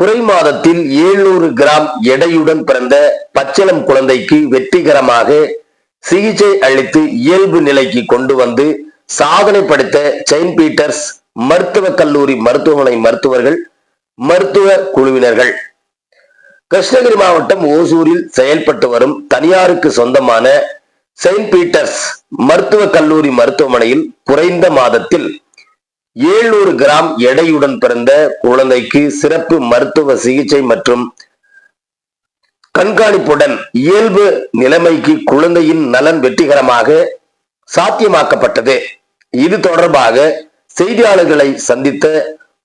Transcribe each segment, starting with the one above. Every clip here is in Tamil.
குறை மாதத்தில் 700 கிராம் எடையுடன் பிறந்த பச்சிளம் குழந்தைக்கு வெற்றிகரமாக சிகிச்சை அளித்து இயல்பு நிலைக்கு கொண்டு வந்து சாதனை படைத்த செயின்ட் பீட்டர்ஸ் மருத்துவக் கல்லூரி மருத்துவமனை மருத்துவர்கள் மருத்துவ குழுவினர்கள். கிருஷ்ணகிரி மாவட்டம் ஓசூரில் செயல்பட்டு வரும் தனியாருக்கு சொந்தமான செயின்ட் பீட்டர்ஸ் மருத்துவக் கல்லூரி மருத்துவமனையில் குறைந்த மாதத்தில் 700 கிராம் எடையுடன் பிறந்த குழந்தைக்கு சிறப்பு மருத்துவ சிகிச்சை மற்றும் கண்காணிப்புடன் இயல்பு நிலைமைக்கு குழந்தையின் நலன் வெற்றிகரமாக சாத்தியமாக்கப்பட்டது. இது தொடர்பாக செய்தியாளர்களை சந்தித்த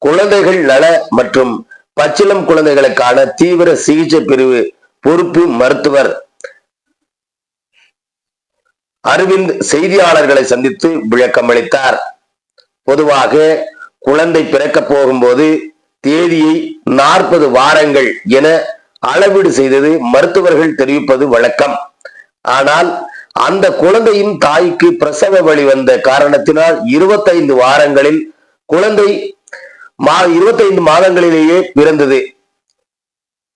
குழந்தைகள் நல மற்றும் பச்சிளம் குழந்தைகளுக்கான தீவிர சிகிச்சை பிரிவு பொறுப்பு மருத்துவர் அரவிந்த் செய்தியாளர்களை சந்தித்து விளக்கமளித்தார். பொதுவாக குழந்தை பிறக்க போகும்போது தேதியை நாற்பது வாரங்கள் என அளவீடு செய்தது மருத்துவர்கள் தெரிவிப்பது வழக்கம். ஆனால் அந்த குழந்தையின் தாய்க்கு பிரசவ வழி வந்த காரணத்தினால் இருபத்தைந்து வாரங்களில் குழந்தை மா இருபத்தைந்து மாதங்களிலேயே பிறந்தது.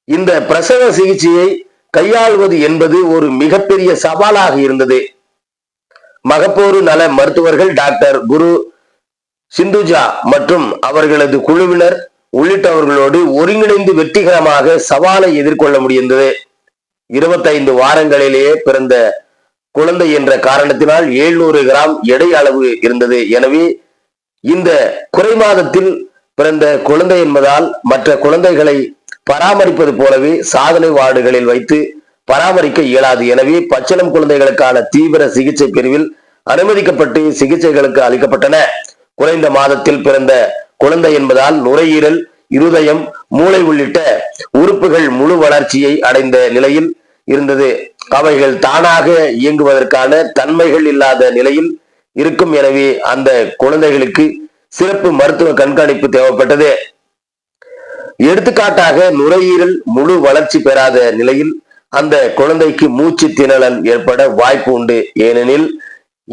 இந்த பிரசவ சிகிச்சையை கையாள்வது என்பது ஒரு மிகப்பெரிய சவாலாக இருந்தது. மகப்போரு நல மருத்துவர்கள் டாக்டர் குரு சிந்துஜா மற்றும் அவர்களது குழுவினர் உள்ளிட்டவர்களோடு ஒருங்கிணைந்து வெற்றிகரமாக சவாலை எதிர்கொள்ள முடிந்தது. இருபத்தைந்து வாரங்களிலேயே பிறந்த குழந்தை என்ற காரணத்தினால் 700 கிராம் எடை அளவு இருந்தது. எனவே இந்த குறை மாதத்தில் பிறந்த குழந்தை என்பதால் மற்ற குழந்தைகளை பராமரிப்பது போலவே சாதனை வார்டுகளில் வைத்து பராமரிக்க இயலாது. எனவே பச்சிளம் குழந்தைகளுக்கான தீவிர சிகிச்சை பிரிவில் அனுமதிக்கப்பட்டு சிகிச்சைகளுக்கு அளிக்கப்பட்டன. குறைந்த மாதத்தில் பிறந்த குழந்தை என்பதால் நுரையீரல் இருதயம் மூளை உள்ளிட்ட உறுப்புகள் முழு வளர்ச்சியை அடைந்த நிலையில் இருந்தது. அவைகள் தானாக இயங்குவதற்கான தன்மைகள் இல்லாத நிலையில் இருக்கும். எனவே அந்த குழந்தைகளுக்கு சிறப்பு மருத்துவ கண்காணிப்பு தேவைப்பட்டது. எடுத்துக்காட்டாக நுரையீரல் முழு வளர்ச்சி பெறாத நிலையில் அந்த குழந்தைக்கு மூச்சு திணறல் ஏற்பட வாய்ப்பு உண்டு. ஏனெனில்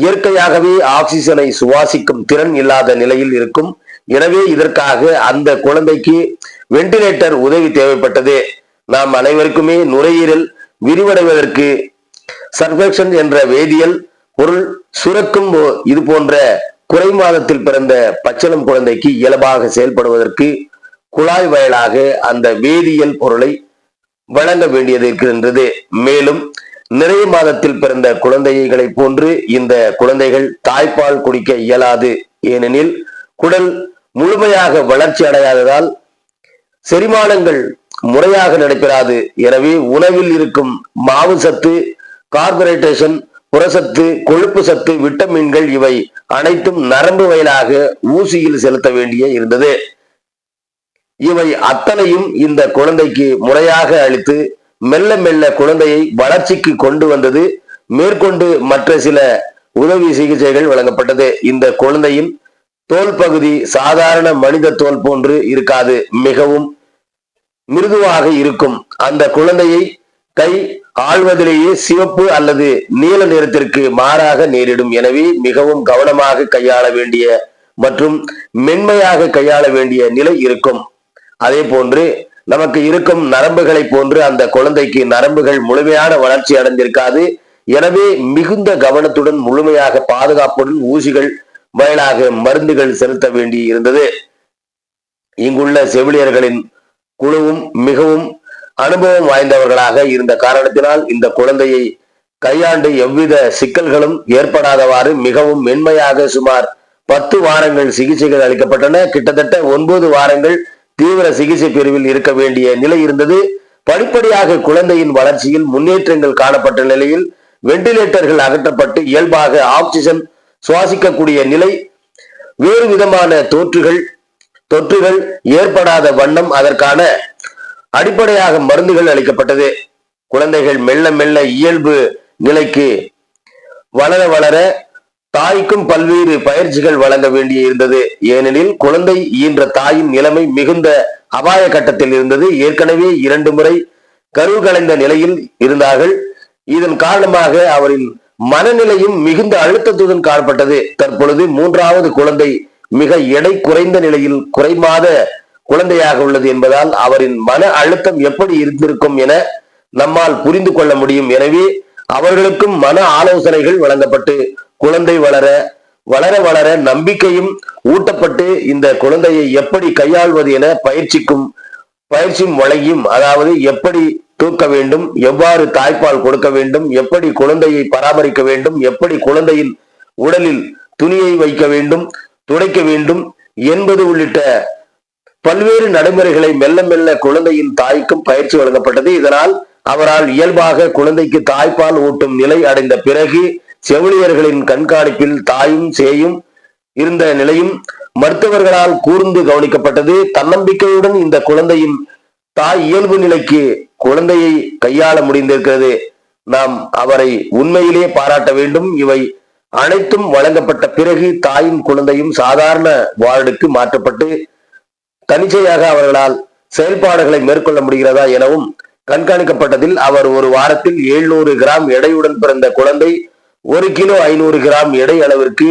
இயற்கையாகவே ஆக்சிஜனை சுவாசிக்கும் திறன் இல்லாத நிலையில் இருக்கும். எனவே இதற்காக அந்த குழந்தைக்கு வெண்டிலேட்டர் உதவி தேவைப்பட்டது. நாம் அனைவருக்குமே நுரையீரல் விரிவடைவதற்கு சர்ஃபெக்ஷன் என்ற வேதியியல் பொருள் சுரக்கும் இது போன்ற குறை மாதத்தில் பிறந்த பச்சளம் குழந்தைக்கு இயல்பாக செயல்படுவதற்கு குழாய் வயலாக அந்த வேதியியல் பொருளை வழங்க வேண்டியது இருக்கின்றது. மேலும் நிறைய மாதத்தில் பிறந்த குழந்தைகளை போன்று இந்த குழந்தைகள் தாய்ப்பால் குடிக்க இயலாது. ஏனெனில் குடல் முழுமையாக வளர்ச்சி அடையாததால் செரிமானங்கள் முறையாக நடைபெறாது. எனவே உணவில் இருக்கும் மாவு சத்து கார்பரேட்டேஷன் புறசத்து கொழுப்பு சத்து விட்டமின்கள் இவை அனைத்தும் நரம்பு வயலாக ஊசியில் செலுத்த வேண்டிய இருந்தது. இவை அத்தனையும் இந்த குழந்தைக்கு முறையாக அளித்து மெல்ல மெல்ல குழந்தையை வளர்ச்சிக்கு கொண்டு வந்தது. மேற்கொண்டு மற்ற சில உதவி சிகிச்சைகள் வழங்கப்பட்டது. இந்த குழந்தையின் தோல் பகுதி சாதாரண மனித தோல் போன்று இருக்காது. மிகவும் மிருதுவாக இருக்கும். அந்த குழந்தையை கை ஆள்வதிலேயே சிவப்பு அல்லது நீல நிறத்திற்கு மாறாக நேரிடும். எனவே மிகவும் கவனமாக கையாள வேண்டிய மற்றும் மென்மையாக கையாள வேண்டிய நிலை இருக்கும். அதே போன்று நமக்கு இருக்கும் நரம்புகளை போன்று அந்த குழந்தைக்கு நரம்புகள் முழுமையான வளர்ச்சி அடைந்திருக்காது. எனவே மிகுந்த கவனத்துடன் முழுமையாக பாதுகாப்புடன் ஊசிகள் வாயிலாக மருந்துகள் செலுத்த வேண்டி இருந்தது. இங்குள்ள செவிலியர்களின் குழுவும் மிகவும் அனுபவம் வாய்ந்தவர்களாக இருந்த காரணத்தினால் இந்த குழந்தையை கையாண்டு எவ்வித சிக்கல்களும் ஏற்படாதவாறு மிகவும் மென்மையாக சுமார் பத்து வாரங்கள் சிகிச்சைகள் அளிக்கப்பட்டன. கிட்டத்தட்ட ஒன்பது வாரங்கள் தீவிர சிகிச்சை பிரிவில் இருக்க வேண்டிய நிலை இருந்தது. படிப்படியாக குழந்தையின் வளர்ச்சியில் முன்னேற்றங்கள் காணப்பட்ட நிலையில் வெண்டிலேட்டர்கள் அகற்றப்பட்டு இயல்பாக ஆக்சிஜன் சுவாசிக்கக்கூடிய நிலை. வேறு விதமான தோற்றுகள் தொற்றுகள் ஏற்படாத வண்ணம் அதற்கான அடிப்படையாக மருந்துகள் அளிக்கப்பட்டது. குழந்தைகள் மெல்ல மெல்ல இயல்பு நிலைக்கு வளர வளர தாய்க்கும் பல்வேறு பயிற்சிகள் வழங்க வேண்டி இருந்தது ஏனெனில் குழந்தை ஈன்ற தாயின் நிலைமை மிகுந்த அபாய கட்டத்தில் இருந்தது. ஏற்கனவே இரண்டு முறை கரு கலைந்த நிலையில் இருந்தார்கள். இதன் காரணமாக அவரின் மனநிலையும் மிகுந்த அழுத்தத்துடன் காணப்பட்டது. தற்பொழுது மூன்றாவது குழந்தை மிக எடை குறைந்த நிலையில் குறைமாத குழந்தையாக உள்ளது என்பதால் அவரின் மன அழுத்தம் எப்படி இருந்திருக்கும் என நம்மால் புரிந்து கொள்ள முடியும். எனவே அவர்களுக்கும் மன ஆலோசனைகள் வழங்கப்பட்டு குழந்தை வளர வளர வளர நம்பிக்கையும் ஊட்டப்பட்டு இந்த குழந்தையை எப்படி கையாள்வது என பயிற்சிக்கும் பயிற்சியும் வழங்கியும் அதாவது எப்படி தூக்க வேண்டும் எவ்வாறு தாய்ப்பால் கொடுக்க வேண்டும் எப்படி குழந்தையை பராமரிக்க வேண்டும் எப்படி குழந்தையின் உடலில் துணியை வைக்க வேண்டும் துடைக்க வேண்டும் என்பது உள்ளிட்ட பல்வேறு நடைமுறைகளை மெல்ல மெல்ல குழந்தையின் தாய்க்கும் பயிற்சி வழங்கப்பட்டது. இதனால் அவரால் இயல்பாக குழந்தைக்கு தாய்ப்பால் ஊட்டும் நிலை அடைந்த பிறகு செவிலியர்களின் கண்காணிப்பில் தாயும் சேயும் இருந்த நிலையும் மருத்துவர்களால் கூர்ந்து கவனிக்கப்பட்டது. தன்னம்பிக்கையுடன் இந்த குழந்தையின் தாய் இயல்பு நிலைக்கு குழந்தையை கையாள முடிந்திருக்கிறது. நாம் அவரை உண்மையிலே பாராட்ட வேண்டும். இவை அனைத்தும் வழங்கப்பட்ட பிறகு தாயும் குழந்தையும் சாதாரண வார்டுக்கு மாற்றப்பட்டு தனிச்சையாக அவர்களால் செயல்பாடுகளை மேற்கொள்ள முடிகிறதா எனவும் கண்காணிக்கப்பட்டதில் அவர் ஒரு வாரத்தில் 700 கிராம் எடையுடன் பிறந்த குழந்தை ஒரு கிலோ ஐநூறு கிராம் எடை அளவிற்கு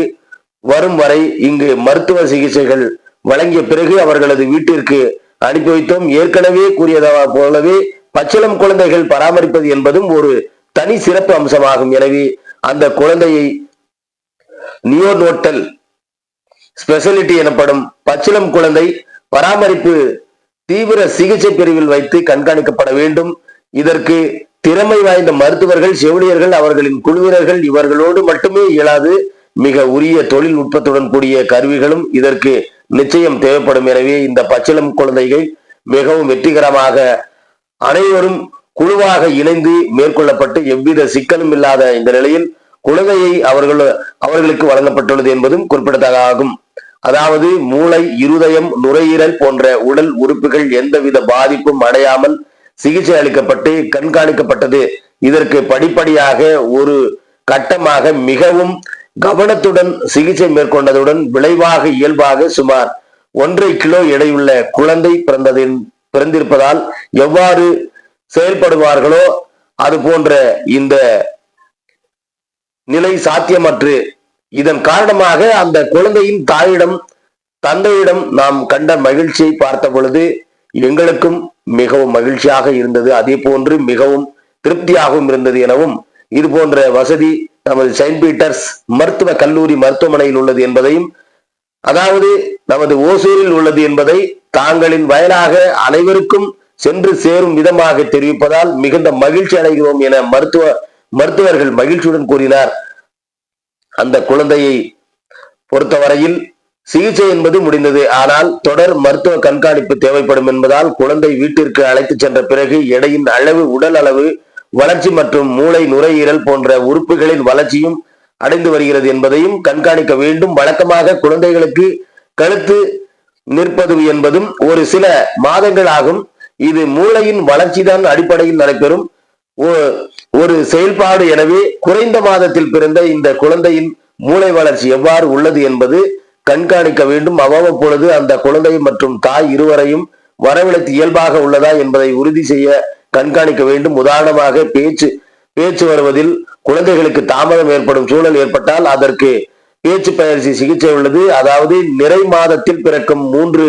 வரும் வரை இங்கு மருத்துவ சிகிச்சைகள் வழங்கிய பிறகு அவர்களது வீட்டிற்கு அனுப்பி வைத்தோம். ஏற்கனவே கூறியதா போலவே பச்சிளம் குழந்தைகள் பராமரிப்பது என்பதும் ஒரு தனி சிறப்பு அம்சமாகும். எனவே அந்த குழந்தையை நியோனோட்டல் ஸ்பெஷலிட்டி எனப்படும் பச்சிளம் குழந்தை பராமரிப்பு தீவிர சிகிச்சை பிரிவில் வைத்து கண்காணிக்கப்பட வேண்டும். இதற்கு திறமை வாய்ந்த மருத்துவர்கள் செவிலியர்கள் அவர்களின் குழுவினர்கள் இவர்களோடு மட்டுமே இயலாது. மிக உரிய தொழில்நுட்பத்துடன் கூடிய கருவிகளும் இதற்கு நிச்சயம் தேவைப்படும். எனவே இந்த பச்சிளம் குழந்தைகள் மிகவும் வெற்றிகரமாக அனைவரும் குழுவாக இணைந்து மேற்கொள்ளப்பட்டு எவ்வித சிக்கலும் இல்லாத இந்த நிலையில் குழந்தையை அவர்கள் அவர்களுக்கு வழங்கப்பட்டுள்ளது என்பதும் குறிப்பிடத்தகாகும் அதாவது மூளை இருதயம் நுரையீரல் போன்ற உடல் உறுப்புகள் எந்தவித பாதிப்பும் அடையாமல் சிகிச்சை அளிக்கப்பட்டு கண்காணிக்கப்பட்டது. இதற்கு படிப்படியாக ஒரு கட்டமாக மிகவும் கவனத்துடன் சிகிச்சை மேற்கொண்டதுடன் விளைவாக இயல்பாக சுமார் ஒன்றை கிலோ எடையுள்ள குழந்தை பிறந்ததின் பிறந்திருப்பதால் எவ்வாறு செயல்படுவார்களோ அது போன்ற இந்த நிலை சாத்தியமற்று. இதன் காரணமாக அந்த குழந்தையின் தாயிடம் தந்தையிடம் நாம் கண்ட மகிழ்ச்சியை பார்த்த பொழுது எங்களுக்கும் மிகவும் மகிழ்ச்சியாக இருந்தது. அதே போன்று மிகவும் திருப்தியாகவும் இருந்தது எனவும் இது போன்ற வசதி நமது செயின்ட் பீட்டர்ஸ் மருத்துவ கல்லூரி மருத்துவமனையில் உள்ளது என்பதையும் அதாவது நமது ஓசூரில் உள்ளது என்பதை தாங்களின் வயலாக அனைவருக்கும் சென்று சேரும் விதமாக தெரிவிப்பதால் மிகுந்த மகிழ்ச்சி அடைகிறோம் என மருத்துவ மருத்துவர்கள் மகிழ்ச்சியுடன் கூறினார். அந்த குழந்தையை பொறுத்தவரையில் சிகிச்சை என்பது முடிந்தது. ஆனால் தொடர் மருத்துவ கண்காணிப்பு தேவைப்படும் என்பதால் குழந்தை வீட்டிற்கு அழைத்து சென்ற பிறகு எடையின் அளவு உடல் அளவு வளர்ச்சி மற்றும் மூளை நுரையீரல் போன்ற உறுப்புகளின் வளர்ச்சியும் அடைந்து வருகிறது என்பதையும் கண்காணிக்க வேண்டும். வழக்கமாக குழந்தைகளுக்கு கழுத்து நிற்பது என்பதும் ஒரு சில மாதங்கள் ஆகும் இது மூளையின் வளர்ச்சிதான் அடிப்படையில் நடைபெறும். ஒரு செயல்பாடு. எனவே குறைந்த மாதத்தில் பிறந்த இந்த குழந்தையின் மூளை வளர்ச்சி எவ்வாறு உள்ளது என்பது கண்காணிக்க வேண்டும். அவ்வப்பொழுது அந்த குழந்தை மற்றும் தாய் இருவரையும் வரவழைத்து இயல்பாக உள்ளதா என்பதை உறுதி செய்ய கண்காணிக்க வேண்டும். உதாரணமாக பேச்சு பேச்சு வருவதில் குழந்தைகளுக்கு தாமதம் ஏற்படும் சூழல் ஏற்பட்டால் அதற்கு பேச்சு பயிற்சி சிகிச்சை உள்ளது. அதாவது நிறை மாதத்தில் பிறக்கும் மூன்று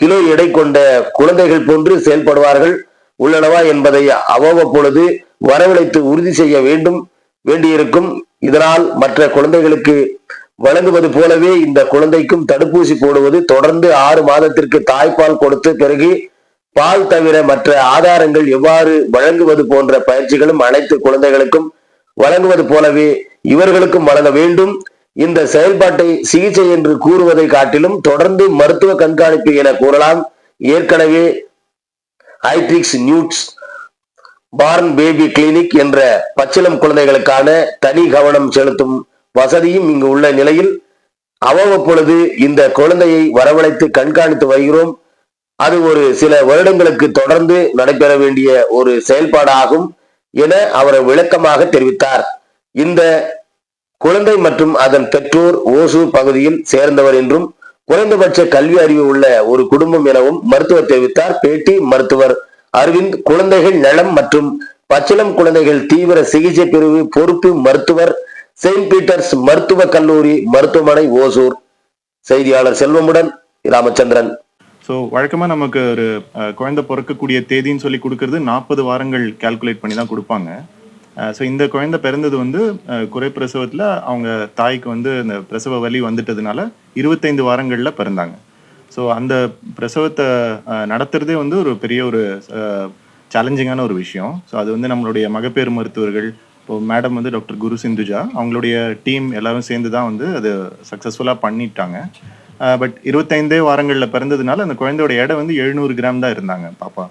கிலோ எடை கொண்ட குழந்தைகள் போன்று செயல்படுவார்கள் உள்ளனவா என்பதை அவ்வப்பொழுது வரவழைத்து உறுதி செய்ய வேண்டும் வேண்டியிருக்கும். இதனால் மற்ற குழந்தைகளுக்கு வழங்குவது போலவே இந்த குழந்தைக்கும் தடுப்பூசி போடுவது தொடர்ந்து ஆறு மாதத்திற்கு தாய்ப்பால் கொடுத்த பிறகு பால் தவிர மற்ற ஆதாரங்கள் எவ்வாறு வழங்குவது போன்ற பயிற்சிகளும் அனைத்து குழந்தைகளுக்கும் வழங்குவது போலவே இவர்களுக்கும் வழங்க வேண்டும். இந்த செயல்பாட்டை சிகிச்சை என்று கூறுவதை காட்டிலும் தொடர்ந்து மருத்துவ கண்காணிப்பு என கூறலாம். ஏற்கனவே ஐட்ரிக்ஸ் நியூட்ஸ் பார்ன் பேபி கிளினிக் என்ற பச்சிளம் குழந்தைகளுக்கான தனி கவனம் செலுத்தும் வசதியும் இங்கு உள்ள நிலையில் அவ்வப்பொழுது இந்த குழந்தையை வரவழைத்து கண்காணித்து வருகிறோம். அது ஒரு சில வருடங்களுக்கு தொடர்ந்து நடைபெற வேண்டிய ஒரு செயல்பாடாகும் என அவர் விளக்கமாக தெரிவித்தார். இந்த குழந்தை மற்றும் அதன் பெற்றோர் ஓசூர் பகுதியில் சேர்ந்தவர் என்றும் குறைந்தபட்ச கல்வி அறிவு உள்ள ஒரு குடும்பம் எனவும் மருத்துவர் தெரிவித்தார். பேட்டி மருத்துவர் அரவிந்த் குழந்தைகள் நலம் மற்றும் பச்சிளம் குழந்தைகள் தீவிர சிகிச்சை பிரிவு பொறுப்பு மருத்துவர் செயின்ட் பீட்டர்ஸ் மருத்துவக் கல்லூரி மருத்துவமனை ஓசூர். செய்தியாளர் செல்வமுடன் ராமச்சந்திரன். ஸோ வழக்கமாக நமக்கு ஒரு குழந்தை பிறக்கக்கூடிய தேதின்னு சொல்லி கொடுக்கறது நாற்பது வாரங்கள் கால்குலேட் பண்ணி தான் கொடுப்பாங்க. ஸோ இந்த குழந்தை பிறந்தது வந்து குறை பிரசவத்தில் அவங்க தாய்க்கு வந்து இந்த பிரசவ வலி வந்துட்டதுனால இருபத்தைந்து வாரங்களில் பிறந்தாங்க. ஸோ அந்த பிரசவத்தை நடத்துறதே வந்து ஒரு பெரிய ஒரு சேலஞ்சிங்கான ஒரு விஷயம். ஸோ அது வந்து நம்மளுடைய மகப்பேறு மருத்துவர்கள் இப்போ மேடம் வந்து டாக்டர் குரு சிந்துஜா அவங்களுடைய டீம் எல்லாரும் சேர்ந்து தான் வந்து அது சக்ஸஸ்ஃபுல்லாக பண்ணிட்டாங்க. பட் இருபத்தைந்தே வாரங்களில் பிறந்ததுனால அந்த குழந்தையோட எடை வந்து எழுநூறு கிராம் தான் இருந்தாங்க பாப்பா.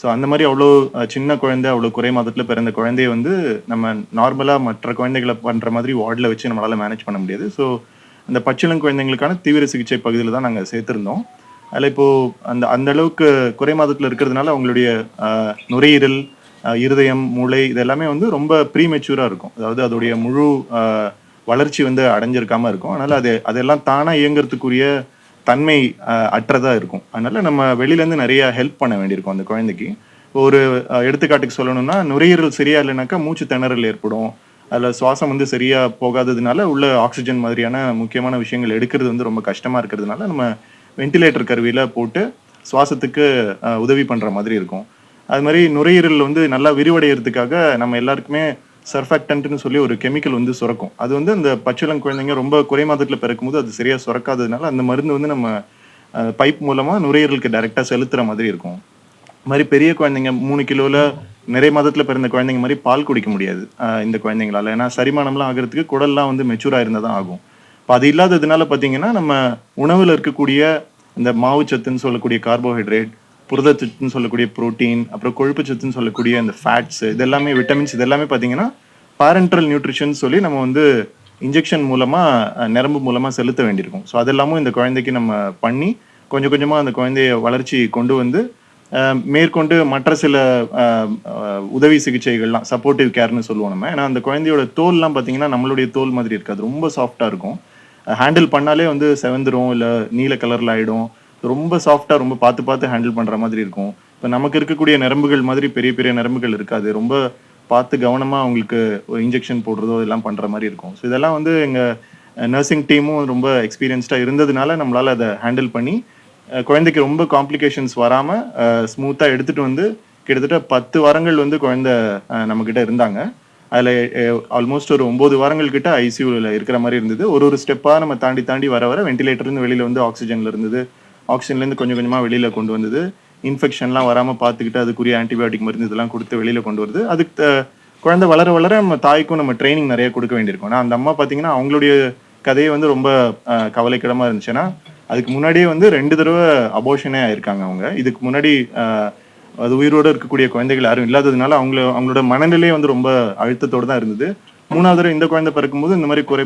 ஸோ அந்த மாதிரி அவ்வளோ சின்ன குழந்தை அவ்வளோ குறை மாதத்தில் பிறந்த குழந்தைய வந்து நம்ம நார்மலாக மற்ற குழந்தைகளை பண்ணுற மாதிரி வார்டில் வச்சு நம்மளால் மேனேஜ் பண்ண முடியாது. ஸோ அந்த பச்சிளம் குழந்தைங்களுக்கான தீவிர சிகிச்சை பகுதியில் தான் நாங்கள் சேர்த்துருந்தோம். அதில் இப்போது அந்த அந்த அளவுக்கு குறை மாதத்தில் இருக்கிறதுனால அவங்களுடைய நுரையீரல் இருதயம் மூளை இது எல்லாமே வந்து ரொம்ப ப்ரீ மெச்சூராக இருக்கும். அதாவது அதோடைய முழு வளர்ச்சி வந்து அடைஞ்சிருக்காம இருக்கும். அதனால அது அதெல்லாம் தானாக இயங்குறதுக்குரிய தன்மை அற்றதாக அற்றதா இருக்கும். அதனால நம்ம வெளியிலேருந்து நிறைய ஹெல்ப் பண்ண வேண்டியிருக்கும் அந்த குழந்தைக்கு. ஒரு எடுத்துக்காட்டுக்கு சொல்லணும்னா நுரையீரல் சரியா இல்லைனாக்கா மூச்சு திணறல் ஏற்படும். அதில் சுவாசம் வந்து சரியா போகாததுனால உள்ள ஆக்சிஜன் மாதிரியான முக்கியமான விஷயங்கள் எடுக்கிறது வந்து ரொம்ப கஷ்டமா இருக்கிறதுனால நம்ம வென்டிலேட்டர் கருவியில போட்டு சுவாசத்துக்கு உதவி பண்ற மாதிரி இருக்கும். அது மாதிரி நுரையீரல் வந்து நல்லா விரிவடைகிறதுக்காக நம்ம எல்லாருக்குமே சர்ஃபாக்டன்ட்னு சொல்லி ஒரு கெமிக்கல் வந்து சுரக்கும். அது வந்து அந்த பச்சிளம் குழந்தைங்க ரொம்ப குறை மாதத்தில் பிறக்கும்போது அது சரியாக சுரக்காததுனால அந்த மருந்து வந்து நம்ம பைப் மூலமாக நுரையீரலுக்கு டைரெக்டாக செலுத்துற மாதிரி இருக்கும். மாதிரி பெரிய குழந்தைங்க மூணு கிலோவில் நிறைய மாதத்தில் பிறந்த குழந்தைங்க மாதிரி பால் குடிக்க முடியாது இந்த குழந்தைங்களால. ஏன்னா சரிமானம்லாம் ஆகிறதுக்கு குடல்லாம் வந்து மெச்சூராக இருந்தால் தான் ஆகும். இப்போ அது இல்லாததுனால பார்த்தீங்கன்னா நம்ம உணவில் இருக்கக்கூடிய இந்த மாவு சத்துன்னு சொல்லக்கூடிய கார்போஹைட்ரேட் புரதச்சத்துன்னு சொல்லக்கூடிய ப்ரோட்டீன் அப்புறம் கொழுப்பு சத்துன்னு சொல்லக்கூடிய அந்த ஃபேட்ஸ் இது எல்லாமே விட்டமின்ஸ் இது எல்லாமே பார்த்தீங்கன்னா பாரண்டல் நியூட்ரிஷன் சொல்லி நம்ம வந்து இன்ஜெக்ஷன் மூலமாக நரம்பு மூலமாக செலுத்த வேண்டியிருக்கும். ஸோ அதெல்லாமும் இந்த குழந்தைக்கு நம்ம பண்ணி கொஞ்சம் கொஞ்சமாக அந்த குழந்தைய வளர்ச்சி கொண்டு வந்து மேற்கொண்டு மற்ற சில உதவி சிகிச்சைகள்லாம் சப்போர்ட்டிவ் கேர்னு சொல்லுவோம் நம்ம. ஏன்னா அந்த குழந்தையோட தோல்லாம் பார்த்தீங்கன்னா நம்மளுடைய தோல் மாதிரி இருக்காது. ரொம்ப சாஃப்டாக இருக்கும். ஹேண்டில் பண்ணாலே வந்து செவந்துரும் இல்லை நீல கலரில் ஆகிடும் ரொம்ப சாஃப்டா ரொம்ப பார்த்து பார்த்து ஹேண்டில் பண்ற மாதிரி இருக்கும். இப்போ நமக்கு இருக்கக்கூடிய நரம்புகள் மாதிரி பெரிய பெரிய நரம்புகள் இருக்காது. ரொம்ப பார்த்து கவனமா அவங்களுக்கு ஒரு இன்ஜெக்ஷன் போடுறதோ இதெல்லாம் பண்ற மாதிரி இருக்கும். ஸோ இதெல்லாம் வந்து எங்க நர்சிங் டீமும் ரொம்ப எக்ஸ்பீரியன்ஸ்டா இருந்ததுனால நம்மளால அதை ஹேண்டில் பண்ணி குழந்தைக்கு ரொம்ப காம்ப்ளிகேஷன்ஸ் வராம ஸ்மூத்தா எடுத்துட்டு வந்து கிட்டத்தட்ட பத்து வாரங்கள் வந்து குழந்தை நம்மக்கிட்ட நம்ம கிட்ட இருந்தாங்க. அதில் ஆல்மோஸ்ட் ஒரு ஒம்பது வாரங்கள் கிட்ட ஐசியூவில் இருக்கிற மாதிரி இருந்தது. ஒரு ஒரு ஸ்டெப்பாக நம்ம தாண்டி தாண்டி வர வர வெண்டிலேட்டர்லேருந்து வெளியில் வந்து ஆக்சிஜனில் இருந்தது. ஆக்சிஜன்லேருந்து கொஞ்சம் கொஞ்சமாக வெளியில் கொண்டு வந்தது. இன்ஃபெக்ஷன்லாம் வராமல் பார்த்துக்கிட்டு அதுக்குரிய ஆன்டிபயோட்டிக் மருந்து இதெல்லாம் கொடுத்து வெளியில் கொண்டு வருது. அதுக்கு குழந்தை வளர வளர நம்ம தாய்க்கும் நம்ம ட்ரைனிங் நிறைய கொடுக்க வேண்டியிருக்கும். ஆனால் அந்த அம்மா பார்த்தீங்கன்னா அவங்களுடைய கதையை வந்து ரொம்ப கவலைக்கிடமாக இருந்துச்சுன்னா அதுக்கு முன்னாடியே வந்து ரெண்டு தடவை அபோஷனே ஆயிருக்காங்க அவங்க. இதுக்கு முன்னாடி அது உயிரோட இருக்கக்கூடிய குழந்தைகள் யாரும் இல்லாததுனால அவங்கள அவங்களோட மனநிலையே வந்து ரொம்ப அழுத்தத்தோடு தான் இருந்தது. மூணாவது தடவை இந்த குழந்தை பிறக்கும்போது இந்த மாதிரி குறை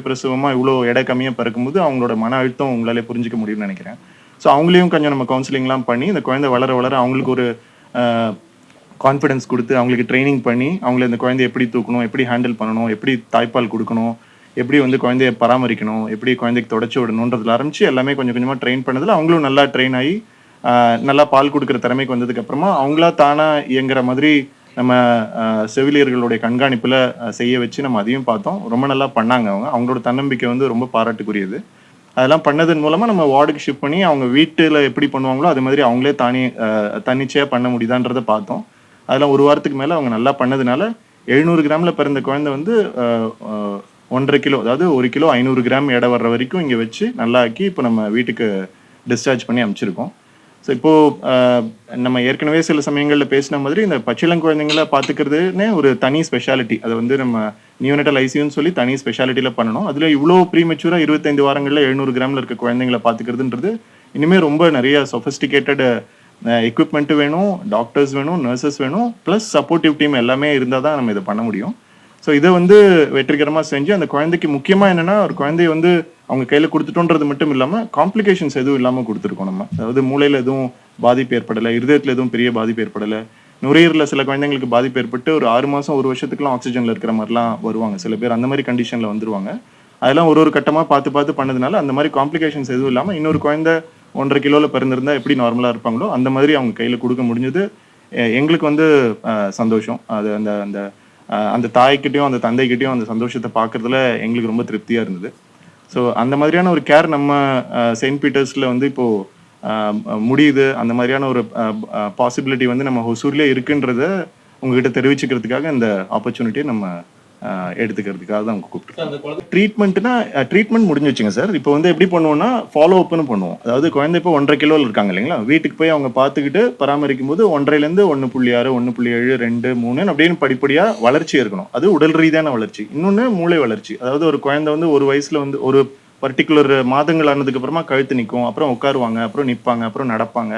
இவ்வளோ எடை கம்மியாக பிறக்கும்போது அவங்களோட மன அழுத்தம் உங்களாலே புரிஞ்சுக்க முடியும்னு நினைக்கிறேன். ஸோ அவங்களையும் கொஞ்சம் நம்ம கவுன்சிலிங்லாம் பண்ணி இந்த குழந்தை வளர வளர அவங்களுக்கு ஒரு கான்ஃபிடென்ஸ் கொடுத்து அவங்களுக்கு ட்ரைனிங் பண்ணி அவங்கள இந்த குழந்தைய எப்படி தூக்கணும் எப்படி ஹேண்டில் பண்ணணும் எப்படி தாய்ப்பால் கொடுக்கணும் எப்படி வந்து குழந்தைய பராமரிக்கணும் எப்படி குழந்தைக்கு தொடச்சி விடணுன்றதுல ஆரம்பிச்சு எல்லாமே கொஞ்சம் கொஞ்சமாக ட்ரெயின் பண்ணதில் அவங்களும் நல்லா ட்ரெயின் ஆகி நல்லா பால் கொடுக்குற திறமைக்கு வந்ததுக்கப்புறமா அவங்களா தானா இயங்குற மாதிரி நம்ம செவிலியர்களுடைய கண்காணிப்பில் செய்ய வச்சு நம்ம அதையும் பார்த்தோம். ரொம்ப நல்லா பண்ணாங்க அவங்க. அவங்களோட தன்னம்பிக்கை வந்து ரொம்ப பாராட்டுக்குரியது. அதெல்லாம் பண்ணதன் மூலமா நம்ம வார்டுக்கு ஷிஃப்ட் பண்ணி அவங்க வீட்டுல எப்படி பண்ணுவாங்களோ அது மாதிரி அவங்களே தானே தன்னிச்சையாக தன்னிச்சையா பண்ண முடியுதான்றதை பார்த்தோம். அதெல்லாம் ஒரு வாரத்துக்கு மேல அவங்க நல்லா பண்ணதுனால எழுநூறு கிராம்ல பிறந்த குழந்தை வந்து ஒன்றரை கிலோ அதாவது ஒரு கிலோ ஐநூறு கிராம் எடை வர்ற வரைக்கும் இங்க வச்சு நல்லா ஆக்கி இப்போ நம்ம வீட்டுக்கு டிஸ்சார்ஜ் பண்ணி அனுப்பிச்சிருக்கோம் ஸோ இப்போ நம்ம ஏற்கனவே சில சமயங்களில் பேசின மாதிரி இந்த பச்சிளம் குழந்தைங்கள பார்த்துக்கிறதுனே ஒரு தனி ஸ்பெஷாலிட்டி அதை வந்து நம்ம நியூனட்டல் ஐசியூன்னு சொல்லி தனி ஸ்பெஷாலிட்டியில் பண்ணணும். அதில் இவ்வளோ ப்ரீமெச்சூராக இருபத்தைந்து வாரங்களில் எழுநூறு கிராமில் இருக்க குழந்தைங்களை பார்த்துக்கிறதுன்றது இனிமேல் ரொம்ப நிறைய சொஃபிஸ்டிகேட்டட் எக்யூப்மெண்ட்டு வேணும் டாக்டர்ஸ் வேணும் நர்சஸ் வேணும் ப்ளஸ் சப்போர்ட்டிவ் டீம் எல்லாமே இருந்தால் தான் நம்ம இதை பண்ண முடியும். ஸோ இதை வந்து வெற்றிகரமாக செஞ்சு அந்த குழந்தைக்கு முக்கியமாக என்னென்னா ஒரு குழந்தைய வந்து அவங்க கையில் கொடுத்துட்டோன்றது மட்டும் இல்லாமல் காம்ப்ளிகேஷன்ஸ் எதுவும் இல்லாமல் கொடுத்துருக்கோம் நம்ம. அதாவது மூளையில் எதுவும் பாதிப்பு ஏற்படலை இருதயத்தில் எதுவும் பெரிய பாதிப்பு ஏற்படலை. நுரையீரலில் சில குழந்தைங்களுக்கு பாதிப்பு ஏற்பட்டு ஒரு ஆறு மாதம் ஒரு வருஷத்துக்குலாம் ஆக்சிஜனில் இருக்கிற மாதிரிலாம் வருவாங்க. சில பேர் அந்த மாதிரி கண்டிஷனில் வந்துருவாங்க. அதெல்லாம் ஒரு ஒரு கட்டமாக பார்த்து பார்த்து பண்ணதுனால அந்த மாதிரி காம்ப்ளிகேஷன்ஸ் எதுவும் இல்லாமல் இன்னொரு குழந்தை ஒன்றரை கிலோவில் பிறந்திருந்தா எப்படி நார்மலாக இருப்பாங்களோ அந்த மாதிரி அவங்க கையில் கொடுக்க முடிஞ்சது. எங்களுக்கு வந்து சந்தோஷம். அது அந்த அந்த அந்த தாய்கிட்டையும் அந்த தந்தைக்கிட்டையும் அந்த சந்தோஷத்தை பார்க்கறதுல எங்களுக்கு ரொம்ப திருப்தியாக இருந்தது. ஸோ அந்த மாதிரியான ஒரு கேர் நம்ம செயின்ட் பீட்டர்ஸில் வந்து இப்போ முடியுது. அந்த மாதிரியான ஒரு பாசிபிலிட்டி வந்து நம்ம ஹொசூர்லேயே இருக்குன்றத உங்ககிட்ட தெரிவிச்சுக்கிறதுக்காக இந்த ஆப்பர்ச்சுனிட்டியை நம்ம எடுத்துக்கிறதுக்காக தான் அவங்க கூப்பிட்டு ட்ரீட்மெண்ட்னா ட்ரீட்மெண்ட் முடிஞ்சிச்சுங்க சார். இப்போ வந்து எப்படி பண்ணுவோம்னா ஃபாலோ அப்னு பண்ணுவோம். அதாவது குழந்தை இப்போ ஒன்றரை கிலோவில் இருக்காங்க இல்லைங்களா? வீட்டுக்கு போய் அவங்க பார்த்துக்கிட்டு பராமரிக்கும் போது ஒன்றரைலேருந்து ஒன்று புள்ளி ஆறு ஒன்று புள்ளி ஏழு ரெண்டு மூணு அப்படின்னு படிப்படியாக வளர்ச்சி இருக்கணும். அது உடல் ரீதியான வளர்ச்சி. இன்னொன்று மூளை வளர்ச்சி. அதாவது ஒரு குழந்தை வந்து ஒரு வயசுல வந்து ஒரு பர்டிகுலர் மாதங்கள் ஆனதுக்கு அப்புறமா கழுத்து நிற்கும் அப்புறம் உட்காருவாங்க அப்புறம் நிற்பாங்க அப்புறம் நடப்பாங்க.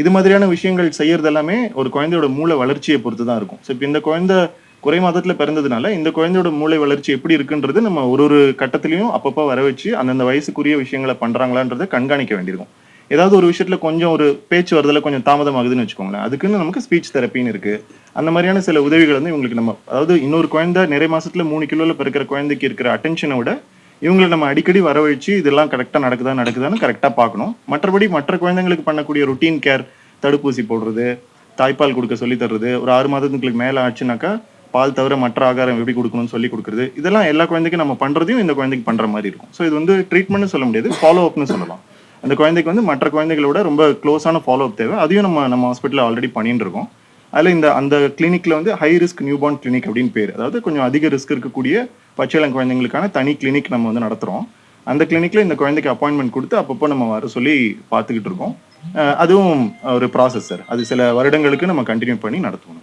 இது மாதிரியான விஷயங்கள் செய்யறது எல்லாமே ஒரு குழந்தையோட மூளை வளர்ச்சியை பொறுத்து தான் இருக்கும். ஸோ இப்போ இந்த குழந்தை குறை மாதத்தில் பிறந்ததுனால இந்த குழந்தையோட மூளை வளர்ச்சி எப்படி இருக்குன்றது நம்ம ஒரு ஒரு கட்டத்திலையும் அப்பப்போ வர வச்சு அந்தந்த வயசுக்குரிய விஷயங்களை பண்ணுறாங்களான்றதை கண்காணிக்க வேண்டியிருக்கும். ஏதாவது ஒரு விஷயத்துல கொஞ்சம் ஒரு பேச்சு வரதில் கொஞ்சம் தாமதமாகுதுன்னு வச்சுக்கோங்களேன். அதுக்குன்னு நமக்கு ஸ்பீச் தெரப்பின்னு இருக்கு. அந்த மாதிரியான சில உதவிகள் வந்து இவங்களுக்கு நம்ம அதாவது இன்னொரு குழந்தை நிறைய மாசத்துல மூணு கிலோல பிறக்கிற குழந்தைக்கு இருக்கிற அட்டென்ஷனை விட இவங்களை நம்ம அடிக்கடி வரவழைச்சு இதெல்லாம் கரெக்டாக நடக்குதா நடக்குதான்னு கரெக்டாக பார்க்கணும். மற்றபடி மற்ற குழந்தைங்களுக்கு பண்ணக்கூடிய ருட்டீன் கேர் தடுப்பூசி போடுறது தாய்ப்பால் கொடுக்க சொல்லி தர்றது ஒரு ஆறு மாதத்துக்கு மேலே ஆச்சுனாக்கா பால் தவிர மற்ற ஆகாரம் எப்படி கொடுக்கணும்னு சொல்லி கொடுக்குறது இதெல்லாம் எல்லா குழந்தைக்கும் நம்ம பண்றதையும் இந்த குழந்தைக்கு பண்ற மாதிரி இருக்கும். ஸோ இது வந்து ட்ரீட்மெண்ட்னு சொல்ல முடியாது ஃபாலோ அப்னு சொல்லலாம். அந்த குழந்தைக்கு வந்து மற்ற குழந்தைகளோட ரொம்ப க்ளோஸான ஃபாலோ அப் தேவை. அதையும் நம்ம நம்ம ஹாஸ்பிட்டலில் ஆல்ரெடி பண்ணிட்டு இருக்கோம். அதில் இந்த அந்த கிளினிக்ல வந்து ஹை ரிஸ்க் நியூபார்ன் கிளினிக் அப்படின்னு பேர். அதாவது கொஞ்சம் அதிக ரிஸ்க் இருக்கக்கூடிய பச்சிளம் குழந்தைங்களுக்கான தனி கிளினிக் நம்ம வந்து நடத்துறோம். அந்த கிளினிக்ல இந்த குழந்தைக்கு அப்பாயின்மெண்ட் கொடுத்து அப்பப்போ நம்ம வர சொல்லி பார்த்துக்கிட்டு இருக்கோம். அஹ் அதுவும் ஒரு ப்ராசஸ் சார் அது சில வருடங்களுக்கு நம்ம கண்டினியூ பண்ணி நடத்தணும்.